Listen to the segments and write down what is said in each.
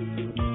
Mm-hmm.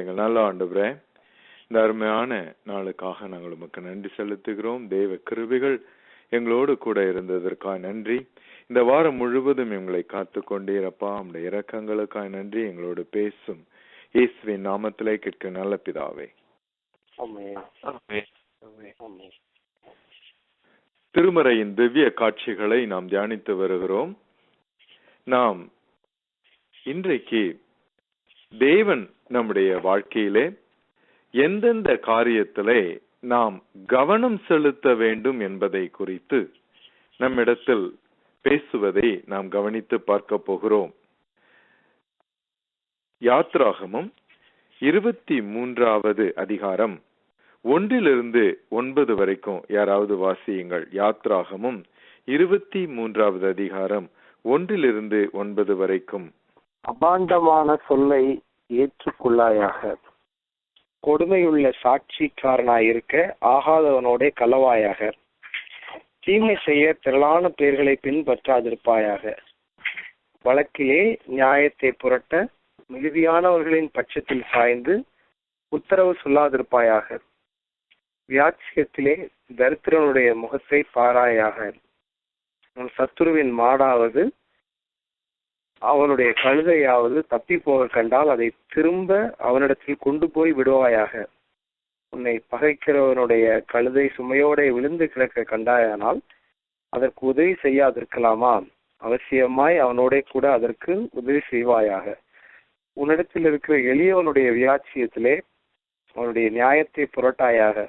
எங்கள் நல்ல ஆண்டவரே இந்த அருமையான நாளுக்காக நாங்கள் உமக்கு நன்றி செலுத்துகிறோம். தேவ கிருபைகள் எங்களோடு கூட இருந்ததற்காக நன்றி. இந்த வாரம் முழுவதும் எங்களை காத்து கொண்டீரப்பா உம்முடைய இரக்கங்களுக்காக நன்றி. எங்களோடு பேசும் இயேசுவின் நாமத்திலே கேட்க நல்ல பிதாவே. ஆமென். ஆமென். திருமறையின் திவ்ய காட்சிகளை நாம் தியானித்து வருகிறோம். நாம் இன்றைக்கு தேவன் நம்முடைய வாழ்க்கையிலே எந்தெந்த காரியத்திலே நாம் கவனம் செலுத்த வேண்டும் என்பதை குறித்து நம்மிடத்தில் பேசுவதை நாம் கவனித்து பார்க்க போகிறோம். யாத்ராகமும் இருபத்தி மூன்றாவது அதிகாரம் ஒன்றிலிருந்து ஒன்பது வரைக்கும் யாராவது வாசியுங்கள். யாத்ராகமும் இருபத்தி மூன்றாவது அதிகாரம் ஒன்றிலிருந்து ஒன்பது வரைக்கும். அபாண்டமான சொல்லை ஏற்றுக்கொள்ளாயாக. கொடுமையுள்ள சாட்சிக்காரனாயிருக்க ஆகாதவனோடே களவாயாக தீமை செய்ய திரளான பேர்களை பின்பற்றாதிருப்பாயாக. வழக்கிலே நியாயத்தை புரட்ட மிகுதியானவர்களின் பட்சத்தில் சாய்ந்து உத்தரவு சொல்லாதிருப்பாயாக. வியாட்சியத்திலே தரித்திரனுடைய முகத்தை பாராயாக. உன் சத்துருவின் மாடாவது அவனுடைய கழுதையாவது தப்பி போக கண்டால் அதை திரும்ப அவனிடத்தில் கொண்டு போய் விடுவாயாக. உன்னை பகைக்கிறவனுடைய கழுதை சுமையோட விழுந்து கிடக்க கண்டாயானால் அதற்கு உதவி செய்யாதிருக்கலாமா? அவசியமாய் அவனோட கூட அதற்கு உதவி செய்வாயாக. உன்னிடத்தில் இருக்கிற எளியவனுடைய வியாட்சியத்திலே அவனுடைய நியாயத்தை புரட்டாயாக.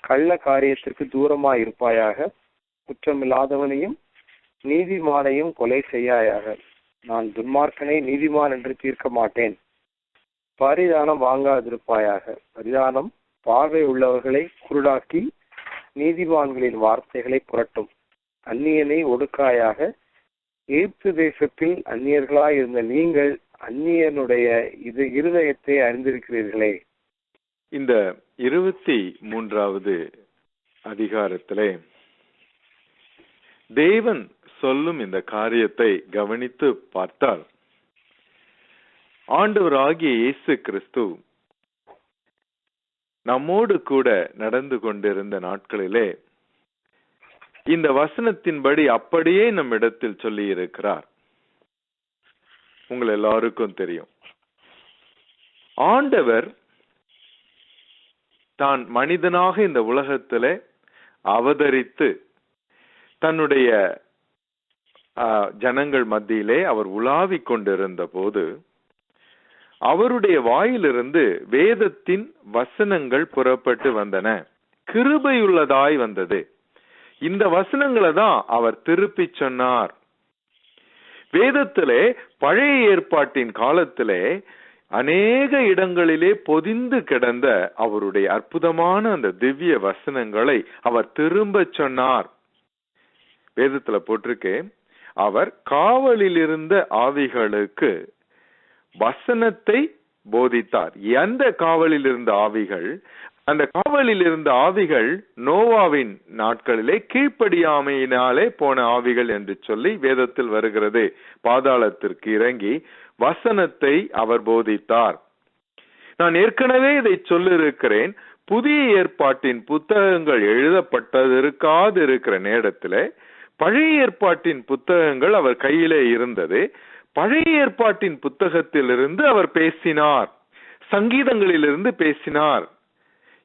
கள்ள காரியத்திற்கு தூரமாய் இருப்பாயாக. குற்றமில்லாதவனையும் நீதிமானையும் கொலை செய்யாயாக. நான் துன்மார்க்கனை நீதிமான் என்று தீர்க்க மாட்டேன். பரிதானம் வாங்காதிருப்பாயாக. பரிதானம் பார்வை உள்ளவர்களை குருடாக்கி நீதிமான்களின் வார்த்தைகளை புரட்டும். அந்நியனை ஒடுக்காயாக எகிப்து தேசத்தில் அந்நியர்களாய் இருந்த நீங்கள் அந்நியனுடைய இது இருதயத்தை அறிந்திருக்கிறீர்களே. இந்த இருபத்தி மூன்றாவது அதிகாரத்திலே தேவன் சொல்லும் இந்த காரியத்தை கவனித்து பார்த்தால் ஆண்டவராகிய இயேசு கிறிஸ்து நம்மோடு கூட நடந்து கொண்டிருந்த நாட்களிலே இந்த வசனத்தின்படி அப்படியே நம்மிடத்தில் சொல்லி இருக்கிறார் உங்கள் எல்லாருக்கும் தெரியும். ஆண்டவர் தான் மனிதனாக இந்த உலகத்திலே அவதரித்து தன்னுடைய ஜனங்கள் மத்தியிலே அவர் உலாவிக் கொண்டிருந்த போது அவருடைய வாயிலிருந்து வேதத்தின் வசனங்கள் புறப்பட்டு வந்தன. கிருபையுள்ளதாய் வந்தது. இந்த வசனங்களை தான் அவர் திருப்பி சொன்னார். வேதத்திலே பழைய ஏற்பாட்டின் காலத்திலே அநேக இடங்களிலே பொதிந்து கிடந்த அவருடைய அற்புதமான அந்த திவ்ய வசனங்களை அவர் திரும்ப சொன்னார். வேதத்துல போட்டிருக்கு. அவர் காவலில் இருந்த ஆவிகளுக்கு வசனத்தை போதித்தார். எந்த காவலில் இருந்த ஆவிகள்? அந்த காவலில் இருந்த ஆவிகள் நோவாவின் நாட்களிலே கீழ்ப்படியாமையினாலே போன ஆவிகள் என்று சொல்லி வேதத்தில் வருகிறது. பாதாளத்திற்கு இறங்கி வசனத்தை அவர் போதித்தார். நான் ஏற்கனவே இதை சொல்லிருக்கிறேன் புதிய ஏற்பாட்டின் புத்தகங்கள் எழுதப்பட்டதற்காது இருக்கிற நேரத்தில் பழைய ஏற்பாட்டின் புத்தகங்கள் அவர் கையிலே இருந்தது. பழைய ஏற்பாட்டின் புத்தகத்திலிருந்து அவர் பேசினார். சங்கீதங்களிலிருந்து பேசினார்.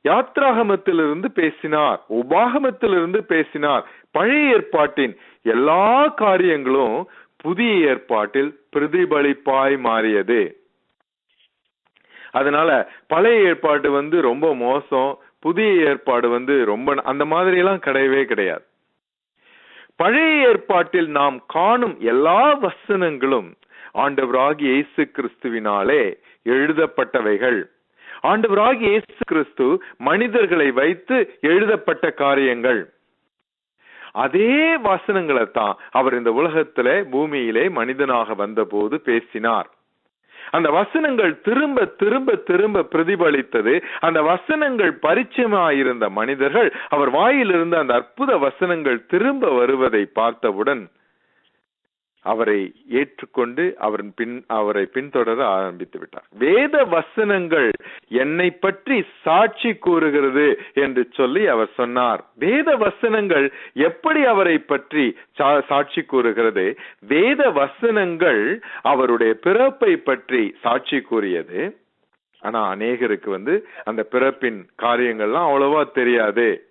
யாத்ராகமத்திலிருந்து பேசினார். உபாகமத்திலிருந்து பேசினார். பழைய ஏற்பாட்டின் எல்லா காரியங்களும் புதிய ஏற்பாட்டில் பிரதிபலிப்பாய் மாறியது. அதனால பழைய ஏற்பாடு வந்து ரொம்ப மோசம் புதிய ஏற்பாடு வந்து ரொம்ப அந்த மாதிரி எல்லாம் கிடையவே கிடையாது. பழைய ஏற்பாட்டில் நாம் காணும் எல்லா வசனங்களும் ஆண்டவராகி இயேசு கிறிஸ்துவினாலே எழுதப்பட்டவைகள். ஆண்டவராகி இயேசு கிறிஸ்து மனிதர்களை வைத்து எழுதப்பட்ட காரியங்கள். அதே வசனங்களை தான் அவர் இந்த உலகத்திலே பூமியிலே மனிதனாக வந்தபோது பேசினார். அந்த வசனங்கள் திரும்ப திரும்ப திரும்ப பிரதிபலித்தது. அந்த வசனங்கள் பரிச்சயமாயிருந்த மனிதர்கள் அவர் வாயிலிருந்து அந்த அற்புத வசனங்கள் திரும்ப வருவதை பார்த்தவுடன் அவரை ஏற்றுக்கொண்டு அவரின் பின் அவரை பின்தொடர ஆரம்பித்து விட்டார். வேத வசனங்கள் என்னை பற்றி சாட்சி கூறுகிறது என்று சொல்லி அவர் சொன்னார். வேத வசனங்கள் எப்படி அவரை பற்றி சா- சாட்சி கூறுகிறது? வேத வசனங்கள் அவருடைய பிறப்பை பற்றி சாட்சி கூறியது. ஆனா அநேகருக்கு வந்து அந்த பிறப்பின் காரியங்கள்லாம் அவ்வளவா தெரியாது.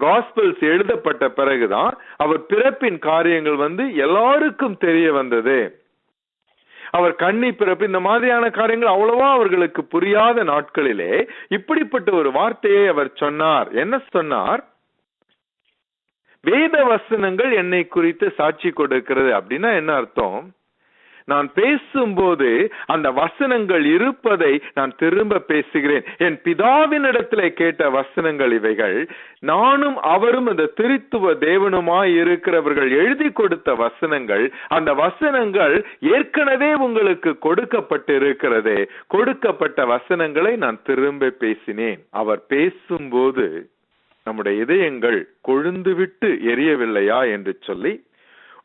காஸ்பல்ஸ் எழுதப்பட்ட பிறகுதான் அவர் பிறப்பின் காரியங்கள் வந்து எல்லாருக்கும் தெரிய வந்தது. அவர் கன்னி பிறப்பு இந்த மாதிரியான காரியங்கள் அவ்வளவா அவர்களுக்கு புரியாத நாட்களிலே இப்படிப்பட்ட ஒரு வார்த்தையை அவர் சொன்னார். என்ன சொன்னார்? வேத வசனங்கள் என்னை குறித்து சாட்சி கொடுக்கிறது அப்படின்னா என்ன அர்த்தம்? நான் பேசும்போது அந்த வசனங்கள் இருப்பதை நான் திரும்ப பேசுகிறேன். என் பிதாவினிடத்திலே கேட்ட வசனங்கள் இவைகள். நானும் அவரும் அந்த திருத்துவ தேவனுமாய் இருக்கிறவர்கள் எழுதி கொடுத்த வசனங்கள். அந்த வசனங்கள் ஏற்கனவே உங்களுக்கு கொடுக்கப்பட்டிருக்கிறது. கொடுக்கப்பட்ட வசனங்களை நான் திரும்ப பேசினேன். அவர் பேசும்போது நம்முடைய இதயங்கள் கொழுந்துவிட்டு எரியவில்லையா என்று சொல்லி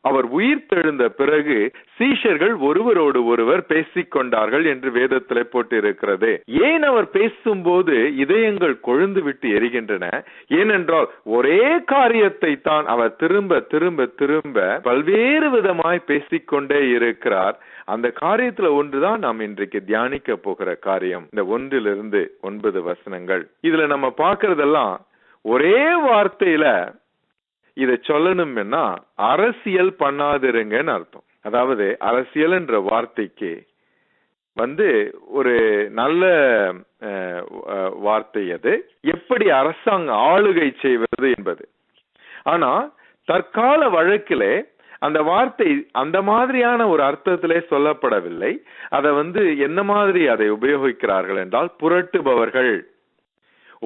அவர் உயிர் தெழுந்த பிறகு சீஷர்கள் ஒருவரோடு ஒருவர் பேசிக் கொண்டார்கள் என்று வேதத்தில் போட்டிருக்கிறது. ஏன் அவர் பேசும்போது இதயங்கள் கொழுந்து விட்டு எரிகின்றன? ஏனென்றால் ஒரே காரியத்தை தான் அவர் திரும்ப திரும்ப திரும்ப பல்வேறு விதமாய் பேசிக்கொண்டே இருக்கிறார். அந்த காரியத்துல ஒன்றுதான் நாம் இன்றைக்கு தியானிக்க போகிற காரியம். இந்த ஒன்றிலிருந்து ஒன்பது வசனங்கள். இதுல நம்ம பாக்குறதெல்லாம் ஒரே வார்த்தையில இதை சொல்லணும்னா அரசியல் பண்ணாதிருங்கன்னு அர்த்தம். அதாவது அரசியல் என்ற வார்த்தைக்கு வந்து ஒரு நல்ல வார்த்தை அது எப்படி அரசாங்கம் ஆளுகை செய்வது என்பது. ஆனா தற்கால வழக்கிலே அந்த வார்த்தை அந்த மாதிரியான ஒரு அர்த்தத்திலே சொல்லப்படவில்லை. அதை வந்து என்ன மாதிரி அதை உபயோகிக்கிறார்கள் என்றால் புரட்டுபவர்கள்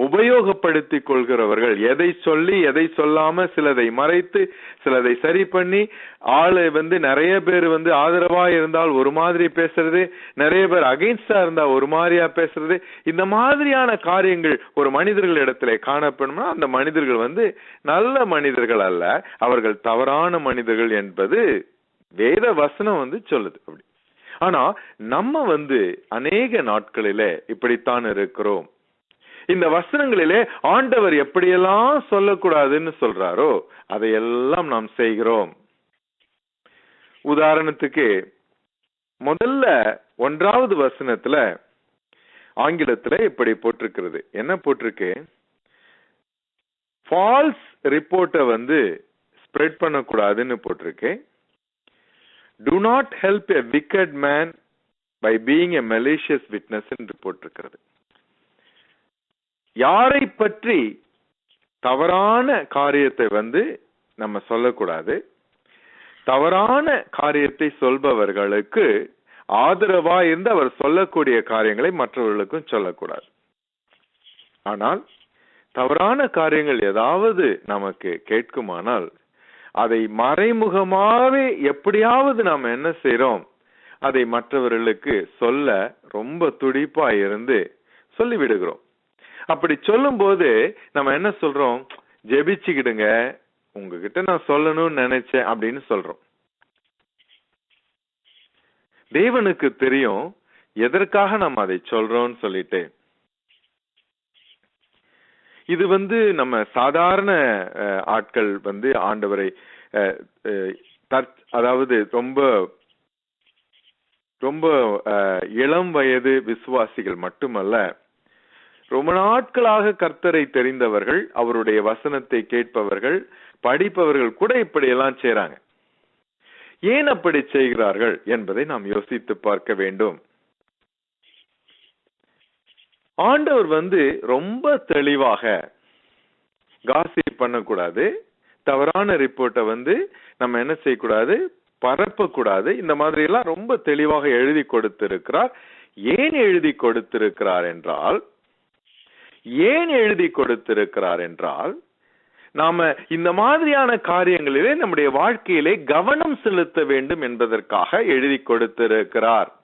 உபயோகப்படுத்திக் கொள்கிறவர்கள். எதை சொல்லி எதை சொல்லாம சிலதை மறைத்து சிலதை சரி பண்ணி ஆளு வந்து நிறைய பேர் வந்து ஆதரவா இருந்தால் ஒரு மாதிரி பேசுறது நிறைய பேர் அகைன்ஸ்டா இருந்தா ஒரு மாதிரியா பேசுறது இந்த மாதிரியான காரியங்கள் ஒரு மனிதர்கள் இடத்துல காணப்படும்னா அந்த மனிதர்கள் வந்து நல்ல மனிதர்கள் அல்ல அவர்கள் தவறான மனிதர்கள் என்பது வேத வசனம் வந்து சொல்லுது அப்படி. ஆனா நம்ம வந்து அநேக நாட்களிலே இப்படித்தான் இருக்கிறோம். இந்த வசனங்களிலே ஆண்டவர் எப்படியெல்லாம் சொல்லக்கூடாதுன்னு சொல்றாரோ அதையெல்லாம் நாம் செய்கிறோம். உதாரணத்துக்கு முதல்ல ஒன்றாவது வசனத்துல ஆங்கிலத்துல இப்படி போட்டிருக்கிறது. என்ன போட்டிருக்கு? ஃபால்ஸ் ரிப்போர்ட்டை வந்து ஸ்ப்ரெட் பண்ணக்கூடாதுன்னு போட்டிருக்கு. Do not help a wicked man by being a malicious witness போட்டிருக்கிறது. யாரை பற்றி தவறான காரியத்தை வந்து நம்ம சொல்லக்கூடாது. தவறான காரியத்தை சொல்பவர்களுக்கு ஆதரவா இருந்து அவர் சொல்லக்கூடிய காரியங்களை மற்றவர்களுக்கும் சொல்லக்கூடாது. ஆனால் தவறான காரியங்கள் ஏதாவது நமக்கு கேட்குமானால் அதை மறைமுகமாகவே எப்படியாவது நாம் என்ன செய்யறோம் அதை மற்றவர்களுக்கு சொல்ல ரொம்ப துடிப்பா இருந்து சொல்லி விடுகிறோம் அப்படி சொல்லும்போது நம்ம என்ன சொல்றோம்? ஜெபிச்சுக்கிடுங்க. உங்ககிட்ட நான் சொல்லணும்னு நினைச்சேன் அப்படின்னு சொல்றோம். தேவனுக்கு தெரியும் எதற்காக நம்ம அதை சொல்றோம்னு சொல்லிட்டு. இது வந்து நம்ம சாதாரண ஆட்கள் வந்து ஆண்டவரை அஹ், அதாவது ரொம்ப ரொம்ப அஹ், இளம் வயது விசுவாசிகள் மட்டுமல்ல ரொம்ப நாட்களாக கர்த்தரை தெரிந்தவர்கள் அவருடைய வசனத்தை கேட்பவர்கள் படிப்பவர்கள் கூட இப்படியெல்லாம் செய்றாங்க. ஏன் அப்படி செய்கிறார்கள் என்பதை நாம் யோசித்து பார்க்க வேண்டும். ஆண்டவர் வந்து ரொம்ப தெளிவாக காசி பண்ணக்கூடாது தவறான ரிப்போர்ட்டை வந்து நம்ம என்ன செய்யக்கூடாது பரப்பக்கூடாது இந்த மாதிரி எல்லாம் ரொம்ப தெளிவாக எழுதி கொடுத்திருக்கிறார். ஏன் எழுதி கொடுத்திருக்கிறார் என்றால் ஏன் எழுதி கொடுத்திருக்கிறார் என்றால் நாம இந்த மாதிரியான காரியங்களிலே நம்முடைய வாழ்க்கையிலே கவனம் செலுத்த வேண்டும் என்பதற்காக எழுதி கொடுத்திருக்கிறார்.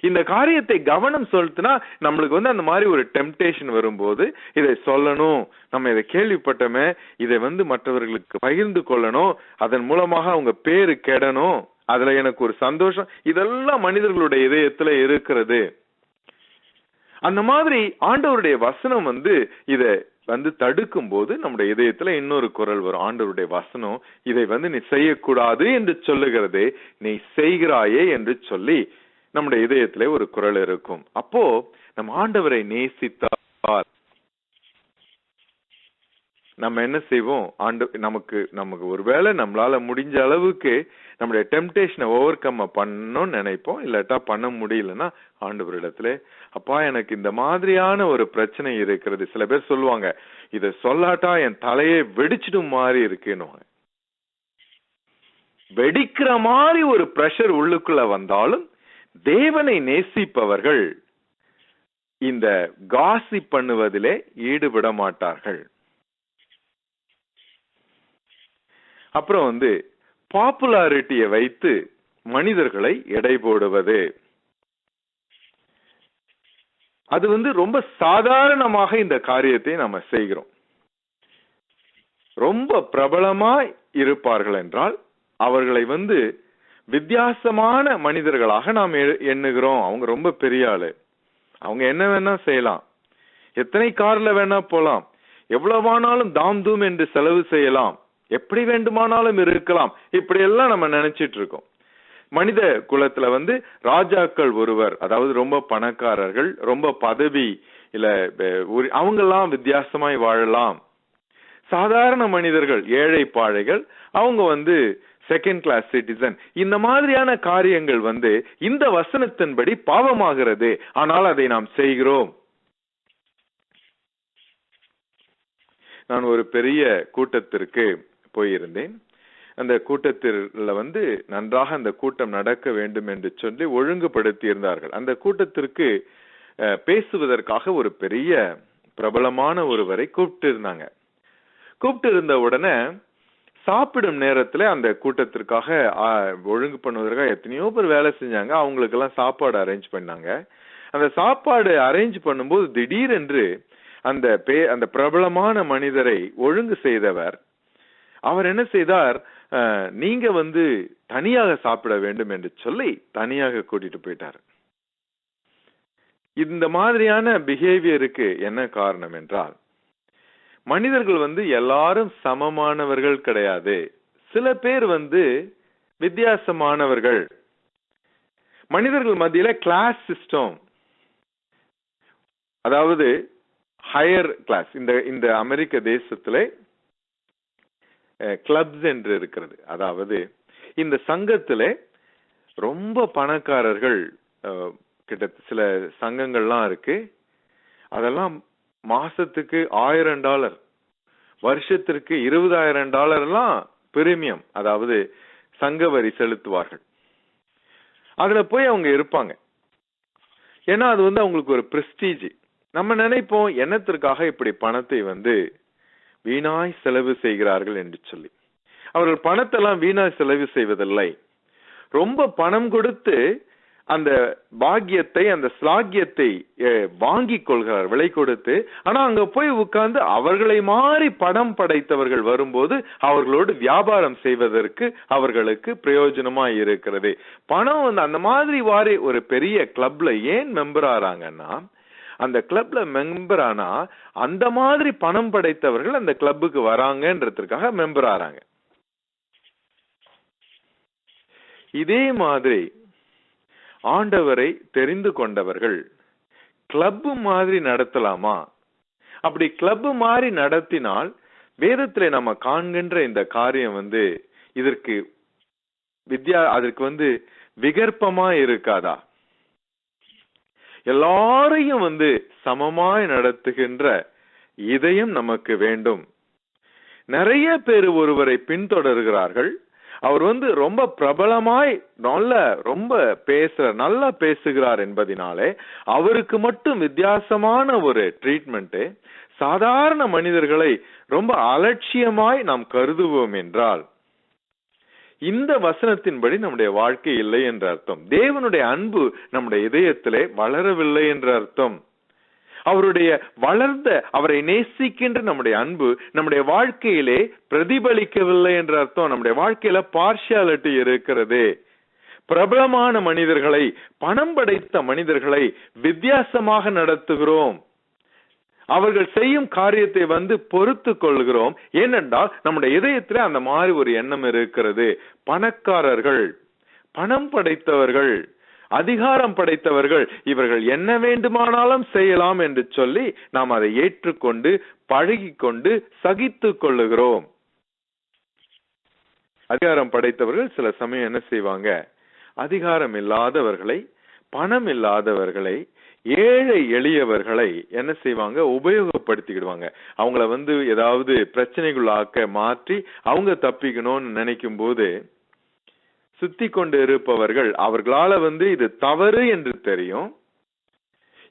இந்த காரியத்தை கவனம் செலுத்தினா நம்மளுக்கு வந்து அந்த மாதிரி ஒரு டெம்டேஷன் வரும்போது இதை சொல்லணும் நம்ம இதை கேள்விப்பட்டோமே இதை வந்து மற்றவர்களுக்கு பகிர்ந்து கொள்ளணும் அதன் மூலமாக அவங்க பேரு கெடணும் அதுல எனக்கு ஒரு சந்தோஷம் இதெல்லாம் மனிதர்களுடைய இதயத்துல இருக்கிறது. அந்த மாதிரி ஆண்டவருடைய வசனம் வந்து இதை வந்து தடுக்கும் போது நம்முடைய இதயத்துல இன்னொரு குரல் வரும். ஆண்டவருடைய வசனம் இதை வந்து நீ செய்யக்கூடாது என்று சொல்லுகிறது நீ செய்கிறாயே என்று சொல்லி நம்முடைய இதயத்திலே ஒரு குரல் இருக்கும். அப்போ நம் ஆண்டவரை நேசித்தால் நம்ம என்ன செய்வோம்? ஆண்டு நமக்கு நமக்கு ஒருவேளை நம்மளால முடிஞ்ச அளவுக்கு நம்முடைய டெம்டேஷனை ஓவர் கம் பண்ணணும்னு நினைப்போம். இல்லாட்டா பண்ண முடியலன்னா ஆண்டவரிடத்துல அப்பா எனக்கு இந்த மாதிரியான ஒரு பிரச்சனை இருக்கிறது. சில பேர் சொல்லுவாங்க இதை சொல்லாட்டா என் தலையே வெடிச்சிடும் மாதிரி இருக்குன்னு வெடிக்கிற மாதிரி ஒரு பிரஷர் உள்ளுக்குள்ள வந்தாலும் தேவனை நேசிப்பவர்கள் இந்த காசி பண்ணுவதிலே ஈடுபட மாட்டார்கள். அப்புறம் வந்து பாப்புலாரிட்டியை வைத்து மனிதர்களை எடை போடுவது. அது வந்து ரொம்ப சாதாரணமாக இந்த காரியத்தை நம்ம செய்கிறோம். ரொம்ப பிரபலமா இருப்பார்கள் என்றால் அவர்களை வந்து வித்தியாசமான மனிதர்களாக நாம் எண்ணுகிறோம். அவங்க ரொம்ப பெரிய ஆளு. அவங்க என்ன வேணா செய்யலாம். எத்தனை கார்ல வேணா போலாம். எவ்வளவானாலும் தாம் தூம் என்று செலவு செய்யலாம். எப்படி வேண்டுமானாலும் இருக்கலாம். இப்படி எல்லாம் நம்ம நினைச்சிட்டு இருக்கோம். மனித குலத்துல வந்து ராஜாக்கள் ஒருவர் அதாவது ரொம்ப பணக்காரர்கள் ரொம்ப பதவி இல்ல அவங்க எல்லாம் வித்தியாசமாய் வாழலாம். சாதாரண மனிதர்கள் ஏழை பாழைகள் அவங்க வந்து செகண்ட் கிளாஸ் சிட்டிசன் இந்த மாதிரியான காரியங்கள் வந்து இந்த வசனத்தின்படி பாவமாகிறது. ஆனால் அதை நாம் செய்கிறோம். நான் ஒரு பெரிய கூட்டத்திற்கு போயிருந்தேன். அந்த கூட்டத்தில் வந்து நன்றாக அந்த கூட்டம் நடக்க வேண்டும் என்று சொல்லி ஒழுங்குபடுத்தி இருந்தார்கள் அந்த கூட்டத்திற்கு பேசுவதற்காக ஒரு பெரிய பிரபலமான ஒருவரை கூப்பிட்டு இருந்தாங்க கூப்பிட்டு இருந்த உடனே சாப்பிடும் நேரத்துல அந்த கூட்டத்திற்காக ஒழுங்கு பண்ணுவதற்காக எத்தனையோ பேர் வேலை செஞ்சாங்க. அவங்களுக்கெல்லாம் சாப்பாடு அரேஞ்ச் பண்ணாங்க. அந்த சாப்பாடு அரேஞ்ச் பண்ணும்போது திடீரென்று அந்த பே அந்த பிரபலமான மனிதரை ஒழுங்கு செய்தவர் அவர் என்ன செய்தார்? நீங்க வந்து தனியாக சாப்பிட வேண்டும் என்று சொல்லி தனியாக கூட்டிட்டு போயிட்டார். இந்த மாதிரியான பிஹேவியருக்கு என்ன காரணம் என்றால் மனிதர்கள் வந்து எல்லாரும் சமமானவர்கள் கிடையாது. சில பேர் வந்து வித்தியாசமானவர்கள். மனிதர்கள் மத்தியில கிளாஸ் சிஸ்டம் அதாவது ஹையர் கிளாஸ் இந்த இந்த அமெரிக்க தேசத்திலே கிளப்ஸ் என்று இருக்கிறது. அதாவது இந்த சங்கத்தில் ரொம்ப பணக்காரர்கள் கிட்ட சில சங்கங்கள்லாம் இருக்கு. அதெல்லாம் மாசத்துக்கு ஆயிரம் டாலர் வருஷத்திற்கு இருபதாயிரம் டாலர்லாம் பிரீமியம் அதாவது சங்க வரி செலுத்துவார்கள். அதுல போய் அவங்க இருப்பாங்க. ஏன்னா அது வந்து அவங்களுக்கு ஒரு பிரஸ்டீஜ் நம்ம நினைப்போம் என்னத்திற்காக இப்படி பணத்தை வந்து வீணாய் செலவு செய்கிறார்கள் என்று சொல்லி. அவர்கள் பணத்தெல்லாம் வீணாய் செலவு செய்வதில்லை. ரொம்ப பணம் கொடுத்து அந்த பாக்கியத்தை அந்த ஸ்லாக்கியத்தை வாங்கி கொள்கிறார் விலை கொடுத்து. ஆனா அங்க போய் உட்கார்ந்து அவர்களை மாறி படம் படைத்தவர்கள் வரும்போது அவர்களோடு வியாபாரம் செய்வதற்கு அவர்களுக்கு பிரயோஜனமா இருக்கிறது. பணம் வந்து அந்த மாதிரி வாரி ஒரு பெரிய கிளப்ல ஏன் மெம்பர் ஆறாங்கன்னா அந்த கிளப்ல மெம்பர் ஆனா அந்த மாதிரி பணம் படைத்தவர்கள் அந்த கிளப்புக்கு வராங்கன்றதுக்காக மெம்பர் ஆறாங்க. இதே மாதிரி ஆண்டவரை தெரிந்து கொண்டவர்கள் கிளப் மாதிரி நடத்தலாமா? அப்படி கிளப் மாதிரி நடத்தினால் வேதத்துல நம்ம காண்கின்ற இந்த காரியம் வந்து இதற்கு வித்யா அதற்கு வந்து விகற்பமா இருக்காதா? எல்லாரையும் வந்து சமமாய் நடத்துகின்ற இதயம் நமக்கு வேண்டும். நிறைய பேர் ஒருவரை பின்தொடர்கிறார்கள். அவர் வந்து ரொம்ப பிரபலமாய் நல்ல ரொம்ப பேசுற நல்லா பேசுகிறார் என்பதினாலே அவருக்கு மட்டும் வித்தியாசமான ஒரு ட்ரீட்மெண்ட் சாதாரண மனிதர்களை ரொம்ப அலட்சியமாய் நாம் கருதுவோம் என்றால் இந்த வசனத்தின்படி நம்முடைய வாழ்க்கை இல்லை என்ற அர்த்தம். தேவனுடைய அன்பு நம்முடைய இதயத்திலே வளரவில்லை என்ற அர்த்தம். அவருடைய வளர்ந்த அவரை நேசிக்கின்ற நம்முடைய அன்பு நம்முடைய வாழ்க்கையிலே பிரதிபலிக்கவில்லை என்ற அர்த்தம். நம்முடைய வாழ்க்கையில பார்ஷியாலிட்டி இருக்கிறது. பிரபலமான மனிதர்களை பணம் படைத்த மனிதர்களை வித்தியாசமாக நடத்துகிறோம். அவர்கள் செய்யும் காரியத்தை வந்து பொறுத்து கொள்கிறோம். ஏனென்றால் நம்முடைய இதயத்திலே அந்த மாதிரி ஒரு எண்ணம் இருக்கிறது. பணக்காரர்கள் பணம் படைத்தவர்கள் அதிகாரம் படைத்தவர்கள் இவர்கள் என்ன வேண்டுமானாலும் செய்யலாம் என்று சொல்லி நாம் அதை ஏற்றுக்கொண்டு பழகிக்கொண்டு சகித்து கொள்ளுகிறோம். அதிகாரம் படைத்தவர்கள் சில சமயம் என்ன செய்வாங்க? அதிகாரம் இல்லாதவர்களை பணம் இல்லாதவர்களை ஏழை எளியவர்களை என்ன செய்வாங்க? உபயோகப்படுத்திக்கிடுவாங்க. அவங்கள வந்து ஏதாவது பிரச்சனைகளாக்க மாற்றி அவங்க தப்பிக்கணும்னு நினைக்கும் போது சுத்தி கொண்டு இருப்பவர்கள் அவர்களால வந்து இது தவறு என்று தெரியும்.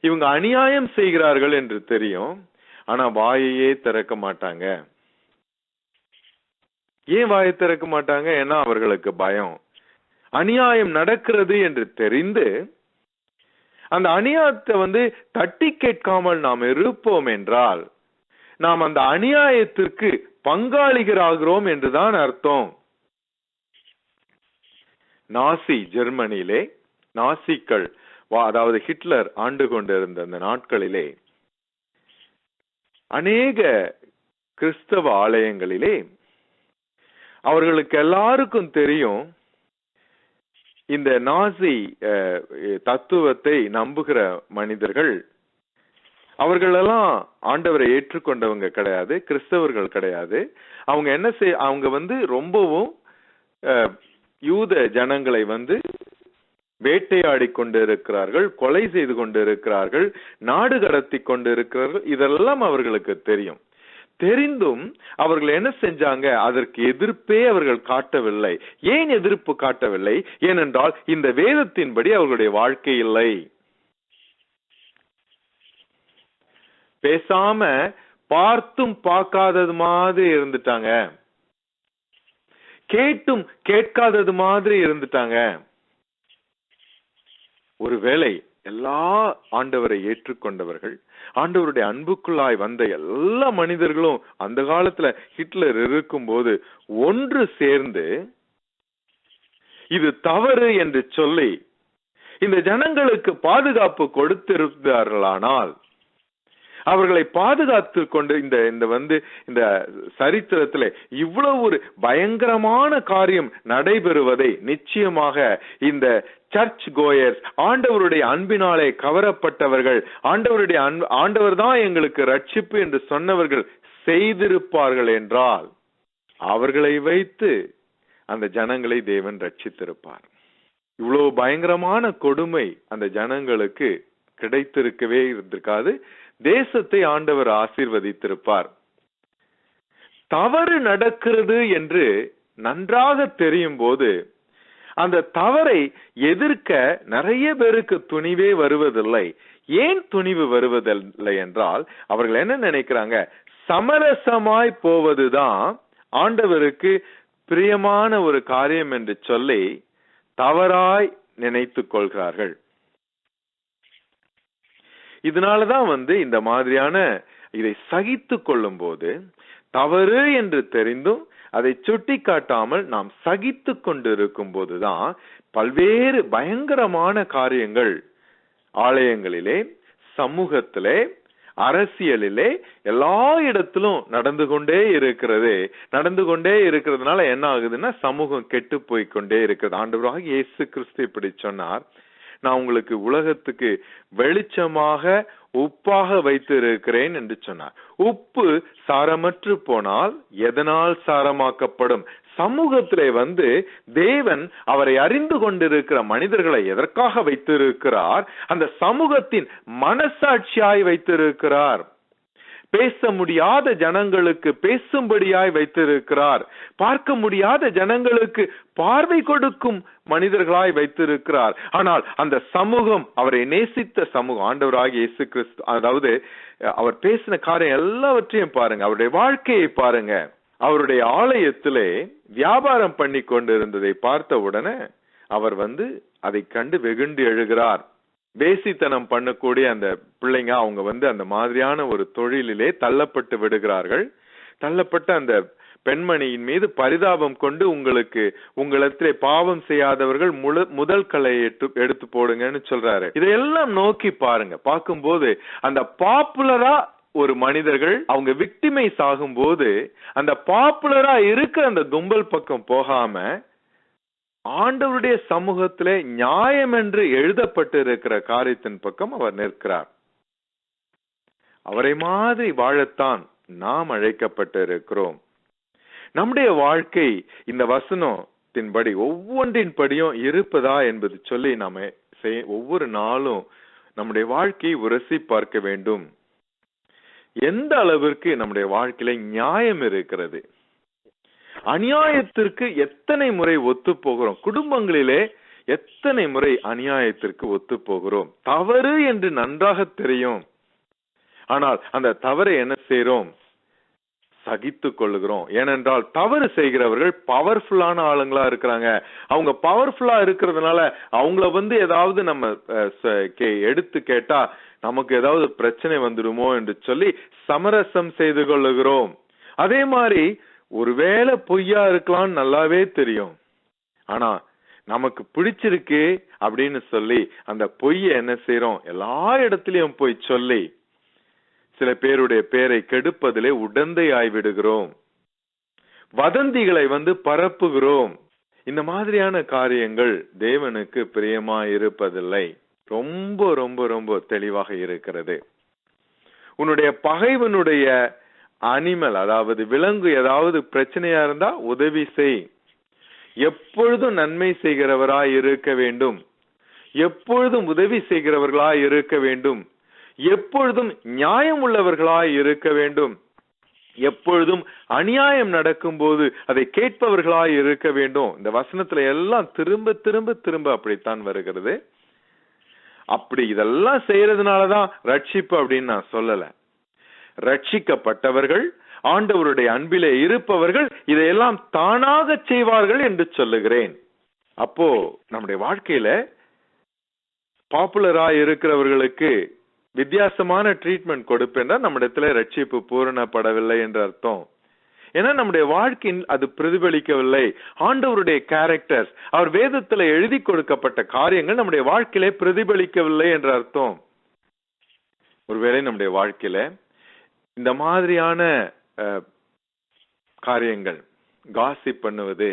இவங்க அநியாயம் செய்கிறார்கள் என்று தெரியும். ஆனா வாயையே திறக்க மாட்டாங்க. ஏன் வாயை திறக்க மாட்டாங்க? ஏன்னா அவர்களுக்கு பயம். அநியாயம் நடக்கிறது என்று தெரிந்து அந்த அநியாயத்தை வந்து தட்டி கேட்காமல் நாம் இருப்போம் என்றால் நாம் அந்த அநியாயத்திற்கு பங்காளிகராகிறோம் என்றுதான் அர்த்தம். நாசி ஜெர்மனியிலே நாசிக்கள் அதாவது ஹிட்லர் ஆண்டு கொண்டிருந்த அந்த நாட்களிலே அநேக கிறிஸ்தவ ஆலயங்களிலே அவர்களுக்கு எல்லாருக்கும் தெரியும் இந்த நாசி தத்துவத்தை நம்புகிற மனிதர்கள் அவர்களெல்லாம் ஆண்டவரை ஏற்றுக்கொண்டவங்க கிடையாது கிறிஸ்தவர்கள் கிடையாது. அவங்க என்ன செய் அவங்க வந்து ரொம்பவும் யூத ஜனங்களை வந்து வேட்டையாடி கொண்டு இருக்கிறார்கள் கொலை செய்து கொண்டு இருக்கிறார்கள் நாடு கடத்தி கொண்டு இருக்கிறார்கள் இதெல்லாம் அவர்களுக்கு தெரியும். தெரிந்தும் அவர்கள் என்ன செஞ்சாங்க? அதற்கு எதிர்ப்பே அவர்கள் காட்டவில்லை. ஏன் எதிர்ப்பு காட்டவில்லை? ஏனென்றால் இந்த வேதத்தின்படி அவர்களுடைய வாழ்க்கை இல்லை. பேசாம பார்த்தும் பார்க்காதது மாதிரி இருந்துட்டாங்க. கேட்டும் கேட்காதது மாதிரி இருந்துட்டாங்க. ஒருவேளை எல்லா ஆண்டவரை ஏற்றுக்கொண்டவர்கள் ஆண்டவருடைய அன்புக்குள்ளாய் வந்த எல்லா மனிதர்களும் அந்த காலத்துல ஹிட்லர் இருக்கும்போது ஒன்று சேர்ந்து இது தவறு என்று சொல்லி இந்த ஜனங்களுக்கு பாதுகாப்பு கொடுத்திருந்தார்களானால் அவர்களை பாதுகாத்து கொண்டு இந்த இந்த வந்து இந்த சரித்திரத்துல இவ்வளவு ஒரு பயங்கரமான காரியம் நடைபெறுவதை நிச்சயமாக இந்த சர்ச் கோயர்ஸ் ஆண்டவருடைய அன்பினாலே கவரப்பட்டவர்கள் ஆண்டவருடைய அன்பு ஆண்டவர் தான் எங்களுக்கு ரட்சிப்பு என்று சொன்னவர்கள் செய்திருப்பார்கள் என்றால் அவர்களை வைத்து அந்த ஜனங்களை தேவன் ரட்சித்திருப்பார் இவ்வளவு பயங்கரமான கொடுமை அந்த ஜனங்களுக்கு கிடைத்திருக்கவே இருந்திருக்காது. தேசத்தை ஆண்டவர் ஆசீர்வதித்திருப்பார். தவறு நடக்கிறது என்று நன்றாக தெரியும் போது அந்த தவறை எதிர்க்க நிறைய பேருக்கு துணிவே வருவதில்லை. ஏன் துணிவு வருவதில்லை என்றால் அவர்கள் என்ன நினைக்கிறாங்க? சமரசமாய் போவதுதான் ஆண்டவருக்கு பிரியமான ஒரு காரியம் என்று சொல்லி தவறாய் நினைத்துக் கொள்கிறார்கள். இதனாலதான் வந்து இந்த மாதிரியான இதை சகித்து கொள்ளும் போது தவறு என்று தெரிந்தும் அதை சுட்டி காட்டாமல் நாம் சகித்து கொண்டிருக்கும் போதுதான் பல்வேறு பயங்கரமான காரியங்கள் ஆலயங்களிலே சமூகத்திலே அரசியலிலே எல்லா இடத்திலும் நடந்து கொண்டே இருக்கிறது. நடந்து கொண்டே இருக்கிறதுனால என்ன ஆகுதுன்னா சமூகம் கெட்டு போய் கொண்டே இருக்கிறது ஆண்டவராக இயேசு கிறிஸ்து இப்படி சொன்னார். நான் உங்களுக்கு உலகத்துக்கு வெளிச்சமாக உப்பாக வைத்து இருக்கிறேன் என்று சொன்னார். உப்பு சாரமற்று போனால் எதனால் சாரமாக்கப்படும்? சமூகத்திலே வந்து தேவன் அவரை அறிந்து கொண்டிருக்கிற மனிதர்களை எதற்காக வைத்திருக்கிறார்? அந்த சமூகத்தின் மனசாட்சியாய் வைத்திருக்கிறார். பேச முடியாத ஜனங்களுக்கு பேசும்படியாய் வைத்திருக்கிறார். பார்க்க முடியாத ஜனங்களுக்கு பார்வை கொடுக்கும் மனிதர்களாய் வைத்திருக்கிறார். ஆனால் அந்த சமூகம் அவரை நேசித்த சமூகம் ஆண்டவராக இயேசு கிறிஸ்து அதாவது அவர் பேசின காரியம் எல்லாவற்றையும் பாருங்க அவருடைய வாழ்க்கையை பாருங்க. அவருடைய ஆலயத்திலே வியாபாரம் பண்ணி கொண்டிருந்ததை பார்த்த உடனே அவர் வந்து அதை கண்டு வெகுண்டு எழுகிறார். வேசித்தனம் பண்ணக்கூடிய அந்த பிள்ளைங்க அவங்க வந்து அந்த மாதிரியான ஒரு தொழிலிலே தள்ளப்பட்டு விடுகிறார்கள். தள்ளப்பட்ட அந்த பெண்மணியின் மீது பரிதாபம் கொண்டு உங்களுக்கு உங்களிடத்திலே பாவம் செய்யாதவர்கள் முழு முதல் கலை எடுத்து எடுத்து போடுங்கன்னு சொல்றாரு. இதையெல்லாம் நோக்கி பாருங்க. பார்க்கும்போது அந்த பாப்புலரா ஒரு மனிதர்கள் அவங்க விக்டிமைஸ் ஆகும்போது அந்த பாப்புலரா இருக்கிற அந்த கும்பல் பக்கம் போகாம ஆண்டவருடைய சமூகத்திலே நியாயம் என்று எழுதப்பட்டு இருக்கிற காரியத்தின் பக்கம் அவர் நிற்கிறார். அவரை மாதிரி வாழத்தான் நாம் அழைக்கப்பட்டு இருக்கிறோம் நம்முடைய வாழ்க்கை இந்த வசனத்தின்படி ஒவ்வொன்றின் படியும் இருப்பதா என்பது சொல்லி நாம ஒவ்வொரு நாளும் நம்முடைய வாழ்க்கையை உரசி பார்க்க வேண்டும். எந்த அளவிற்கு நம்முடைய வாழ்க்கையில நியாயம் இருக்கிறது? அநியாயத்திற்கு எத்தனை முறை ஒத்து போகிறோம் குடும்பங்களிலே எத்தனை முறை அநியாயத்திற்கு ஒத்து போகிறோம் தவறு என்று நன்றாக தெரியும். ஆனால் அந்த தவறை என்ன செய்யறோம் சகித்துக் கொள்ளுகிறோம். ஏனென்றால் தவறு செய்கிறவர்கள் பவர்ஃபுல்லான ஆளுங்களா இருக்கிறாங்க. அவங்க பவர்ஃபுல்லா இருக்கிறதுனால அவங்கள வந்து ஏதாவது நம்ம எடுத்து கேட்டா நமக்கு ஏதாவது பிரச்சனை வந்துடுமோ என்று சொல்லி சமரசம் செய்து கொள்ளுகிறோம். அதே மாதிரி ஒருவேளை பொய்யா இருக்கலாம்னு நல்லாவே தெரியும். ஆனா நமக்கு பிடிச்சிருக்கு அப்படின்னு சொல்லி அந்த பொய்ய என்ன செய்யறோம் எல்லா இடத்துலயும் போய் சொல்லி சில பேருடைய பேரை கெடுப்பதிலே உடந்தை ஆய்விடுகிறோம் வதந்திகளை வந்து பரப்புகிறோம். இந்த மாதிரியான காரியங்கள் தேவனுக்கு பிரியமா இருப்பதில்லை. ரொம்ப ரொம்ப ரொம்ப தெளிவாக இருக்கிறது. உன்னுடைய பகைவனுடைய அனிமல் அதாவது விலங்கு ஏதாவது பிரச்சனையா இருந்தா உதவி செய். எப்பொழுதும் நன்மை செய்கிறவராய் இருக்க வேண்டும். எப்பொழுதும் உதவி செய்கிறவர்களாய் இருக்க வேண்டும். எப்பொழுதும் நியாயம் உள்ளவர்களாய் இருக்க வேண்டும். எப்பொழுதும் அநியாயம் நடக்கும் போது அதை கேட்பவர்களாய் இருக்க வேண்டும். இந்த வசனத்துல எல்லாம் திரும்ப திரும்ப திரும்ப அப்படித்தான் வருகிறது. அப்படி இதெல்லாம் செய்யறதுனாலதான் ரட்சிப்பு அப்படின்னு நான் சொல்லலை. ரட்சிக்கப்பட்டவர்கள் ஆண்டவருடைய அன்பிலே இருப்பவர்கள் இதையெல்லாம் தானாக செய்வார்கள் என்று சொல்லுகிறேன். அப்போ நம்முடைய வாழ்க்கையில பாப்புலரா இருக்கிறவர்களுக்கு வித்தியாசமான ட்ரீட்மெண்ட் கொடுப்பேன் நம்ம இடத்துல ரட்சிப்பு பூரணப்படவில்லை என்ற அர்த்தம். ஏன்னா நம்முடைய வாழ்க்கையின் அது பிரதிபலிக்கவில்லை. ஆண்டவருடைய கேரக்டர்ஸ் அவர் வேதத்துல எழுதி கொடுக்கப்பட்ட காரியங்கள் நம்முடைய வாழ்க்கையிலே பிரதிபலிக்கவில்லை என்ற அர்த்தம். ஒருவேளை நம்முடைய வாழ்க்கையில இந்த மாதிரியான காரியங்கள் காசி பண்ணுவது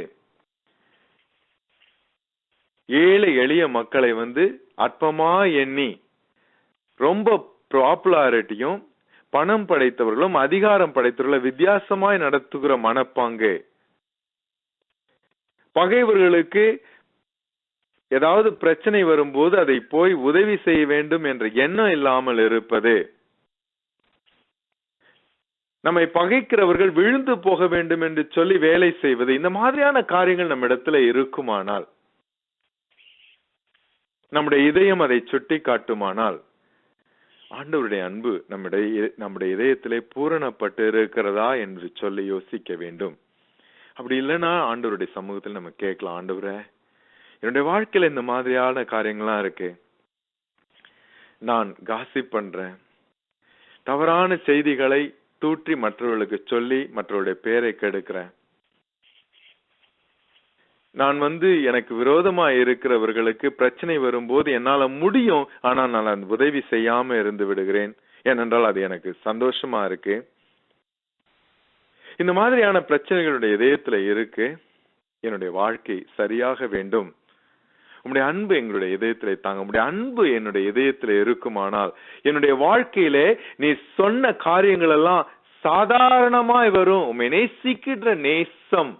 ஏழை எளிய மக்களை வந்து அற்பமா எண்ணி ரொம்ப பாப்புலாரிட்டியும் பணம் படைத்தவர்களும் அதிகாரம் படைத்தவர்களும் வித்தியாசமாய் நடத்துகிற மனப்பாங்கு. பகைவர்களுக்கு ஏதாவது பிரச்சனை வரும்போது அதை போய் உதவி செய்ய வேண்டும் என்ற எண்ணம் இல்லாமல் இருப்பது. நம்மை பகைக்கிறவர்கள் விழுந்து போக வேண்டும் என்று சொல்லி வேலை செய்வது இந்த மாதிரியான காரியங்கள் நம்ம இடத்துல இருக்குமானால் நம்முடைய இதயம் அதை சுட்டி காட்டுமானால் ஆண்டவருடைய அன்பு நம்முடைய நம்முடைய இதயத்திலே பூரணப்பட்டு இருக்கிறதா என்று சொல்லி யோசிக்க வேண்டும். அப்படி இல்லைன்னா ஆண்டவருடைய சமூகத்தில் நம்ம கேட்கலாம் ஆண்டவரை என்னுடைய வாழ்க்கையில இந்த மாதிரியான காரியங்கள்லாம் இருக்கு. நான் காசிப் பண்றேன். தவறான செய்திகளை தூற்றி மற்றவர்களுக்கு சொல்லி மற்றவருடைய பேரை கெடுக்கிறேன். நான் வந்து எனக்கு விரோதமா இருக்கிறவர்களுக்கு பிரச்சனை வரும்போது என்னால முடியும் ஆனால் நான் அந்த உதவி செய்யாம இருந்து விடுகிறேன். ஏனென்றால் அது எனக்கு சந்தோஷமா இருக்கு. இந்த மாதிரியான பிரச்சனைகளுடைய இதயத்துல இருக்கு. என்னுடைய வாழ்க்கை சரியாக வேண்டும். உம்முடைய அன்பு எங்களுடைய இதயத்திலே தாங்க உம்முடைய அன்பு என்னுடைய இதயத்திலே இருக்குமானால் என்னுடைய வாழ்க்கையிலே நீ சொன்ன காரியங்கள் எல்லாம் சாதாரணமாய் வரும். உண்மை நேசிக்கின்ற நேசம்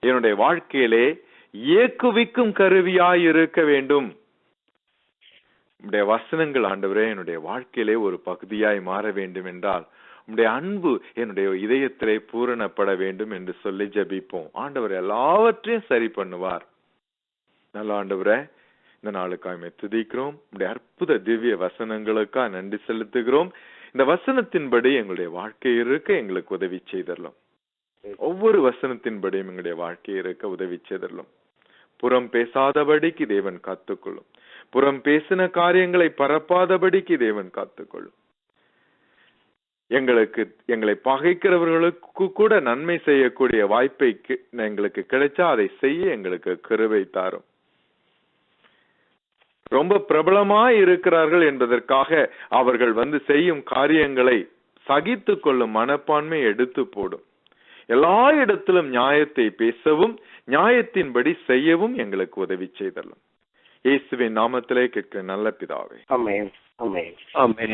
என்னுடைய வாழ்க்கையிலே ஏக்குவிக்கும் கருவியாய் இருக்க வேண்டும். உம்முடைய வசனங்கள் ஆண்டவரே என்னுடைய வாழ்க்கையிலே ஒரு பகுதியாய் மாற வேண்டும் என்றால் உம்முடைய அன்பு என்னுடைய இதயத்திலே பூரணப்பட வேண்டும் என்று சொல்லி ஜபிப்போம். ஆண்டவர் எல்லாவற்றையும் சரி பண்ணுவார். நல்ல ஆண்டவரே இந்த நாளுக்காய் துதிக்கிறோம் உடைய அற்புத திவ்ய வசனங்களுக்காக நன்றி செலுத்துகிறோம். இந்த வசனத்தின்படி எங்களுடைய வாழ்க்கை இருக்க எங்களுக்கு உதவி செய்தரலாம். ஒவ்வொரு வசனத்தின்படியும் எங்களுடைய வாழ்க்கை இருக்க உதவி செய்தரலாம். புறம் பேசாதபடிக்கு தேவன் காத்துக்கொள்ளும். புறம் பேசின காரியங்களை பரப்பாதபடிக்கு தேவன் காத்துக்கொள்ளும். எங்களுக்கு எங்களை பகைக்கிறவர்களுக்கு கூட நன்மை செய்யக்கூடிய வாய்ப்பை எங்களுக்கு கிடைச்சா அதை செய்ய எங்களுக்கு கருவை தாரும். ரொம்ப பிரபலமாய் இருக்கிறார்கள் என்பதற்காக அவர்கள் வந்து செய்யும் காரியங்களை சகித்து கொள்ளும் மனப்பான்மை எடுத்து போடும். எல்லா இடத்திலும் நியாயத்தை பேசவும் நியாயத்தின்படி செய்யவும் எங்களுக்கு உதவி செய்தலும் இயேசுவின் நாமத்திலே கேட்கிற நல்ல பிதாவே. ஆமென் ஆமென். ஆமென்.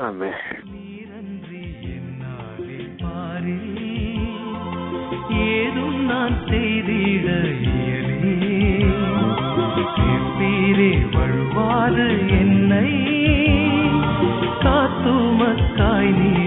ஆமென். நீரன்றி என்னாலே பாரில் ஏதும் நான் செய்திட இயலே வழுவாது என்னை. காத்துமக்காய் நீ